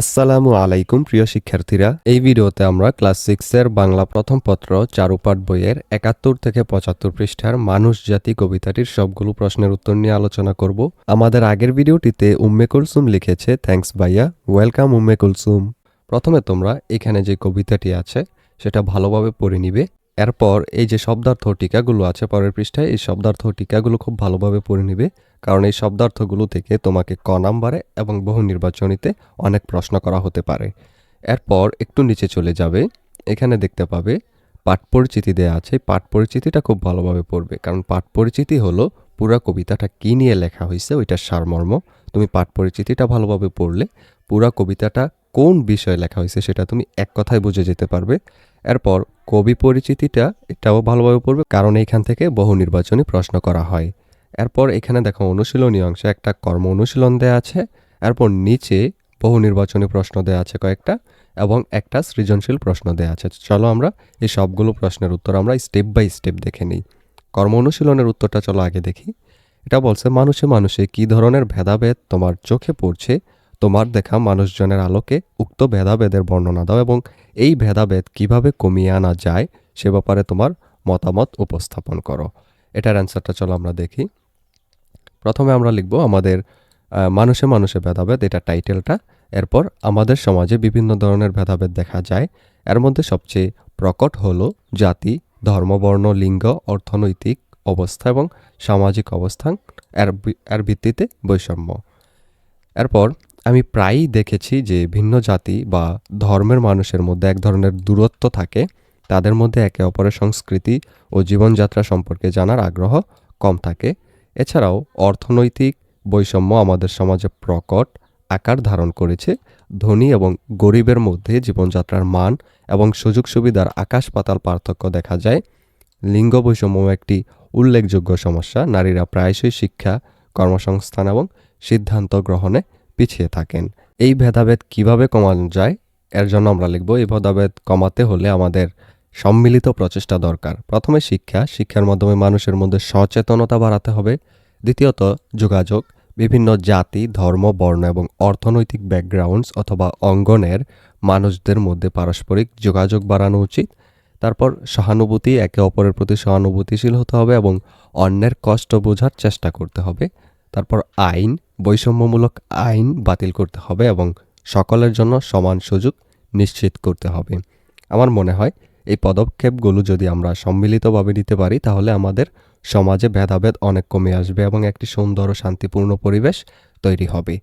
আসসালামু আলাইকুম, প্রিয় শিক্ষার্থীরা। এই ভিডিওতে আমরা ক্লাস সিক্সের বাংলা প্রথম পত্র, চারুপাঠ বইয়ের একাত্তর থেকে পঁচাত্তর পৃষ্ঠার মানুষ, জাতি, কবিতাটির সবগুলো প্রশ্নের উত্তর নিয়ে আলোচনা করব। আমাদের আগের ভিডিওটিতে উম্মে কুলসুম লিখেছে থ্যাঙ্কস ভাইয়া ওয়েলকাম উম্মে কুলসুম। প্রথমে তোমরা এখানে যে কবিতাটি আছে, সেটা ভালোভাবে পড়ে নিবে। এরপর এই যে শব্দার্থ টিকাগুলো আছে পরের পৃষ্ঠায়, এই শব্দার্থ টিকাগুলো খুব ভালোভাবে পড়ে নিবে। কারণ এই শব্দার্থগুলো থেকে তোমাকে ক নাম্বারে এবং বহু নির্বাচনীতে অনেক প্রশ্ন করা হতে পারে। এরপর একটু নিচে চলে যাবে। এখানে দেখতে পাবে, পাঠ পরিচিতি দেয়া আছে। পাঠ পরিচিতিটা খুব ভালোভাবে পড়বে। কারণ পাঠ পরিচিতি হলো পুরা কবিতাটা কী নিয়ে লেখা হয়েছে, ওইটার সারমর্ম। তুমি পাঠ পরিচিতিটা ভালোভাবে পড়লে পুরা কবিতাটা কোন বিষয়ে লেখা হয়েছে সেটা তুমি এক কথায় বুঝে যেতে পারবে। এরপর কবি পরিচিতিটা এটাও ভালোভাবে পড়বে, কারণ এইখান থেকে বহু নির্বাচনী প্রশ্ন করা হয়। এরপর এখানে দেখো অনুশীলনী অংশে একটা কর্ম অনুশীলন দেয়া আছে, এরপর নিচে বহু নির্বাচনী প্রশ্ন দেয়া আছে কয়েকটা, এবং একটা সৃজনশীল প্রশ্ন দেয়া আছে। চলো আমরা এই সবগুলো প্রশ্নের উত্তর আমরা স্টেপ বাই স্টেপ দেখে নিই। কর্ম অনুশীলনের উত্তরটা চলো আগে দেখি। এটা বলছে, মানুষে মানুষে কি ধরনের ভেদাভেদ তোমার চোখে পড়ছে? তোমার দেখা মানুষজনের আলোকে উক্ত ভেদাভেদের বর্ণনা দাও এবং এই ভেদাভেদ কীভাবে কমিয়ে আনা যায় সে ব্যাপারে তোমার মতামত উপস্থাপন করো। এটার অ্যান্সারটা চলো আমরা দেখি। প্রথমে আমরা লিখব আমাদের মানুষে মানুষে ভেদাভেদ, এটা টাইটেলটা এরপর আমাদের সমাজে বিভিন্ন ধরনের ভেদাভেদ দেখা যায়। এর মধ্যে সবচেয়ে প্রকট হলো জাতি ধর্মবর্ণ লিঙ্গ, অর্থনৈতিক অবস্থা এবং সামাজিক অবস্থান, এর এর ভিত্তিতে বৈষম্য। এরপর আমি প্রায়ই দেখেছি যে ভিন্ন জাতি বা ধর্মের মানুষের মধ্যে এক ধরনের দূরত্ব থাকে। তাদের মধ্যে একে অপরের সংস্কৃতি ও জীবনযাত্রা সম্পর্কে জানার আগ্রহ কম থাকে। এছাড়াও অর্থনৈতিক বৈষম্য আমাদের সমাজে প্রকট আকার ধারণ করেছে। ধনী এবং গরিবের মধ্যে জীবনযাত্রার মান এবং সুযোগ সুবিধার আকাশ পাতাল পার্থক্য দেখা যায়। লিঙ্গ বৈষম্য একটি উল্লেখযোগ্য সমস্যা। নারীরা প্রায়শই শিক্ষা, কর্মসংস্থান এবং সিদ্ধান্ত গ্রহণে পিছিয়ে থাকেন। এই ভেদাভেদ কীভাবে কমানো যায়? এর জন্য আমরা লিখব, এই ভেদাভেদ কমাতে হলে আমাদের সম্মিলিত প্রচেষ্টা দরকার। প্রথমে শিক্ষা, শিক্ষার মাধ্যমে মানুষের মধ্যে সচেতনতা বাড়াতে হবে। দ্বিতীয়ত, যোগাযোগ। বিভিন্ন জাতি, ধর্ম, বর্ণ এবং অর্থনৈতিক ব্যাকগ্রাউন্ডস অথবা অঙ্গনের মানুষদের মধ্যে পারস্পরিক যোগাযোগ বাড়ানো উচিত। তারপর, সহানুভূতি, একে অপরের প্রতি সহানুভূতিশীল হতে হবে এবং অন্যের কষ্ট বোঝার চেষ্টা করতে হবে। তারপর, আইন। বৈষম্যমূলক আইন বাতিল করতে হবে এবং সকলের জন্য সমান সুযোগ নিশ্চিত করতে হবে। আমার মনে হয় এই পদক্ষেপগুলো যদি আমরা সম্মিলিতভাবে নিতে পারি, তাহলে আমাদের সমাজে ভেদাভেদ অনেক কমে আসবে এবং একটি সুন্দর ও শান্তিপূর্ণ পরিবেশ তৈরি হবে।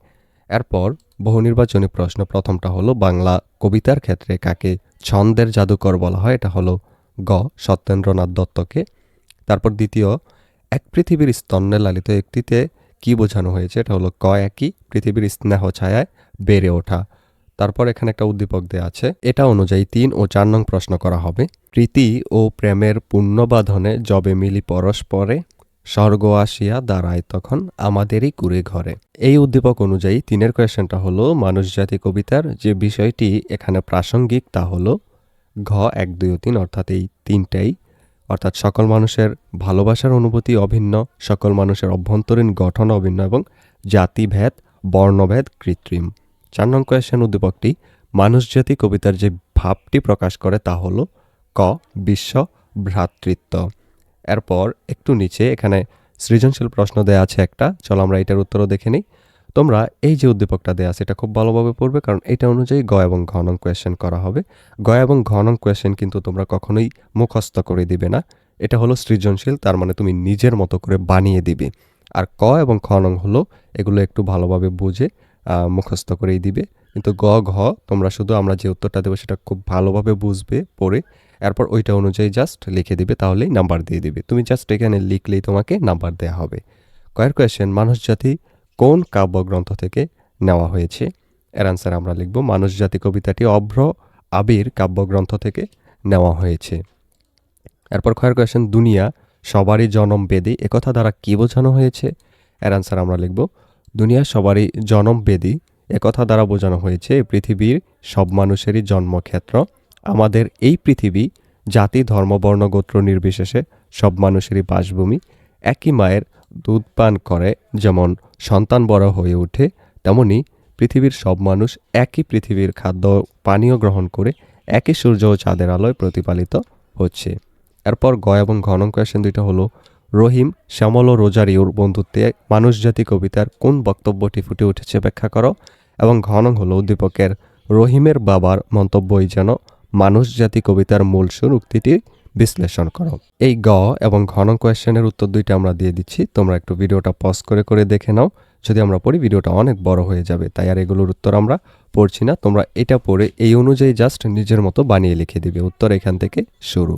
এরপর বহু নির্বাচনী প্রশ্ন। প্রথমটা হলো, বাংলা কবিতার ক্ষেত্রে কাকে ছন্দের জাদুকর বলা হয়? এটা হলো গ, সত্যেন্দ্রনাথ দত্তকে। তারপর দ্বিতীয়, এক পৃথিবীর স্তন্যে লালিত একটিতে কি বোঝানো হয়েছে? এটা হলো ক একই, পৃথিবীর স্নেহ ছায়ায় বেড়ে ওঠা। তারপর এখানে একটা উদ্দীপক দেওয়া আছে। এটা অনুযায়ী তিন ও চার নং প্রশ্ন করা হবে। প্রীতি ও প্রেমের পুণ্যবাঁধনে যবে মিলি পরস্পরে, স্বর্গ আসিয়া দাঁড়ায় তখন আমাদেরই কুড়ে ঘরে। এই উদ্দীপক অনুযায়ী তিনের কোয়েশ্চেনটা হলো, মানুষ জাতি কবিতার যে বিষয়টি এখানে প্রাসঙ্গিক তা হলো ঘ, এক, দুই তিন, অর্থাৎ এই তিনটাই অর্থাৎ সকল মানুষের ভালোবাসার অনুভূতি অভিন্ন, সকল মানুষের অভ্যন্তরীণ গঠন অভিন্ন এবং জাতিভেদ, বর্ণভেদ কৃত্রিম। চার নং কোয়েশ্চেন উদ্দীপকটি, মানুষ জাতি কবিতার যে ভাবটি প্রকাশ করে তা হল ক, বিশ্ব, ভ্রাতৃত্ব। এরপর একটু নিচে এখানে সৃজনশীল প্রশ্ন দেয়া আছে একটা, চলো আমরা এটার উত্তরও দেখে নিই। তোমরা এই যে উদ্দীপকটা দেয়া আছে, এটা খুব ভালোভাবে পড়বে, কারণ এটা অনুযায়ী গ এবং ঘ নং কোয়েশ্চেন করা হবে। গ এবং ঘ নং কোয়েশ্চেন কিন্তু তোমরা কখনোই মুখস্থ করে দিবে না। এটা হলো সৃজনশীল, তার মানে তুমি নিজের মতো করে বানিয়ে দিবে। আর ক এবং খ নং হলো, এগুলো একটু ভালোভাবে বুঝে মুখস্থ করেই দিবে। কিন্তু গ, ঘ, তোমরা শুধু আমরা যে উত্তরটা দেবো সেটা খুব ভালোভাবে বুঝবে, পড়ে, এরপর ওইটা অনুযায়ী জাস্ট লিখে দিবে, তাহলেই নাম্বার দিয়ে দিবে। তুমি জাস্ট এখানে লিখলেই তোমাকে নাম্বার দেওয়া হবে। কয়ের কোয়েশ্চেন মানুষ জাতি কোন কাব্যগ্রন্থ থেকে নেওয়া হয়েছে? এর আনসার আমরা লিখব মানুষ জাতি কবিতাটি অভ্র আবির কাব্যগ্রন্থ থেকে নেওয়া হয়েছে। এরপর খয়ের কোয়েশ্চেন দুনিয়া সবারই জনম বেদি একথা দ্বারা কি বোঝানো হয়েছে? এর আনসার আমরা লিখব, দুনিয়া সবারই জনম বেদি একথা দ্বারা বোঝানো হয়েছে পৃথিবীর সব মানুষেরই জন্মক্ষেত্র। আমাদের এই পৃথিবী, জাতি, ধর্ম, বর্ণ, গোত্র নির্বিশেষে সব মানুষেরই বাসভূমি, একই মায়ের দুধ পান করে, যেমন সন্তান বড় হয়ে ওঠে, তেমনি পৃথিবীর সব মানুষ একই পৃথিবীর খাদ্য পানীয় গ্রহণ করে একই সূর্য ও চাঁদের আলোয় প্রতিপালিত হচ্ছে। এরপর গ এবং ঘনং কোয়েশ্চেন দুইটা হলো, রহিম, শ্যামল ও রোজারিওর বন্ধুত্বে মানুষ জাতি কবিতার কোন বক্তব্যটি ফুটে উঠেছে ব্যাখ্যা করো। এবং ঘনং হলো উদ্দীপকের, রহিমের বাবার মন্তব্যই যেন মানুষ জাতি কবিতার মূল সুর উক্তিটি বিশ্লেষণ করো। এই গ এবং ঘন কোয়েশ্চেনের উত্তর দুইটা আমরা দিয়ে দিচ্ছি। তোমরা একটু ভিডিওটা পজ করে করে দেখে নাও। যদি আমরা পড়ি, ভিডিওটা অনেক বড় হয়ে যাবে, তাই আর এগুলোর উত্তর আমরা পড়ছি না। তোমরা এটা পড়ে এই অনুযায়ী জাস্ট নিজের মতো বানিয়ে লিখে দিবে। উত্তর এখান থেকে শুরু।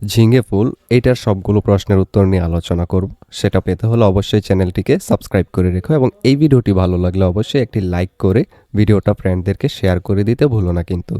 ঝিঙে ফুল, এইটার সবগুলো প্রশ্নের উত্তর নিয়ে আলোচনা করব। সেটা পেতে হলে অবশ্যই চ্যানেলটিকে সাবস্ক্রাইব করে রেখো এবং এই ভিডিওটি ভালো লাগলে অবশ্যই একটি লাইক করে ভিডিওটা ফ্রেন্ডদেরকে শেয়ার করে দিতে ভুলো না কিন্তু।